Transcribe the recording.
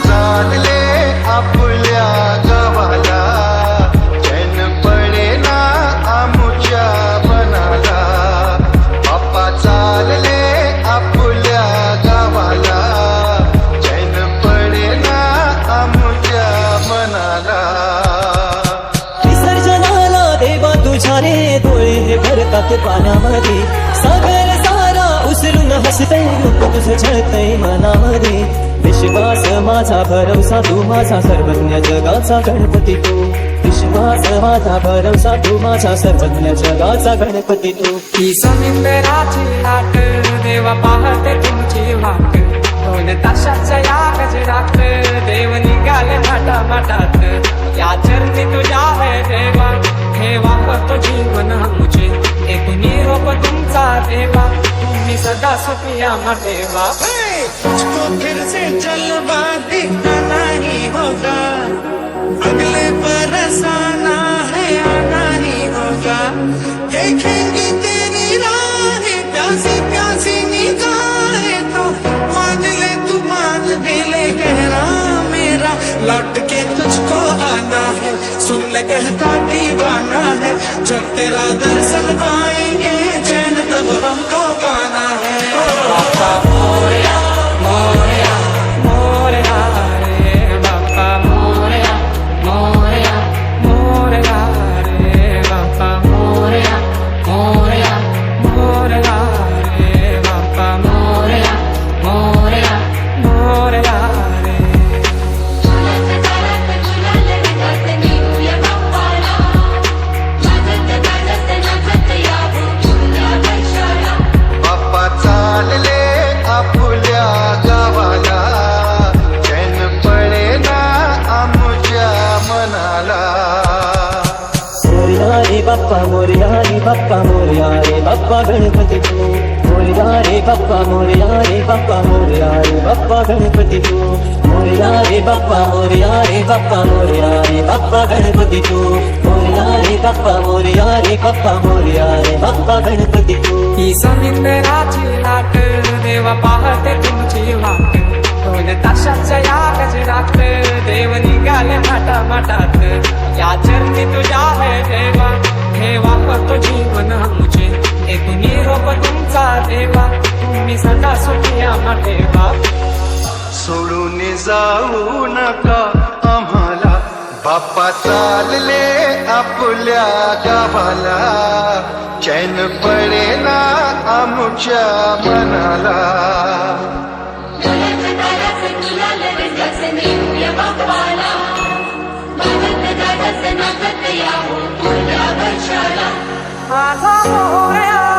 चालले आपल्या गावाला. चैन पडे ना आमुच्या बनाला बाप्पा चालले आपल्या गावाला. चैन पडे ना आमुच्या मनाला. विसर्जनाला देवा तुझ्या रे डोळे हे भरतात पाण्यामध्ये सागर सारा उचलून हसतय रूप तुझं झळतय मनामध्ये. विश्वास माझा भरवसा तू माझा सर्वज्ञ जगाचा गणपती तू. विश्वास माझा भरवसा तू माझा सर्वज्ञ जगाचा गणपती तू. ही समिंदराची लाट देवा पाहते तुमची वाट. दोन ताशाच्या या गजरात देव निघाले माटा माटात या चरणी तुझ्या है देवा हे तो जीवन आमचे. एक निरोप तुमचा देवा तुम्ही सदा सुखिया देवा. मुझको फिर से जलवा दिखना नहीं होगा। अगले बरस आना है, आना ही होगा। देखेंगे तेरी राहें, प्यासी प्यासी निगाहें तो। मान ले तू मान भी ले गहरा मेरा। लौट के तुझको आना है, सुन ले कहता दीवाना है। जब तेरा दर्शन पाएँगे, चैन तब हमको पाना है। बाप्पा मोरया रे बाप्पा गणपती तू मोरया रे बाप्पा मोरया रे बाप्पा मोरया रे बाप्पा गणपती तू मोरया रे बाप्पा मोरया रे बाप्पा मोरया रे बाप्पा गणपती तू मोरया रे बाप्पा मोरया रे बाप्पा मोरया रे बाप्पा गणपती तू ही समिंदराची लाट देवा पाहते तुमची वाट दोन ताशाच्या या गजरात देव निघाल्या माटा माटात या चरणी तुझ्या तुम्ही सदा सुखिया देवा. सोडून जाऊ नका आम्हाला. बाप्पा चालले आपल्या गावाला. चैन पडे ना आमुच्या मनाला. माझा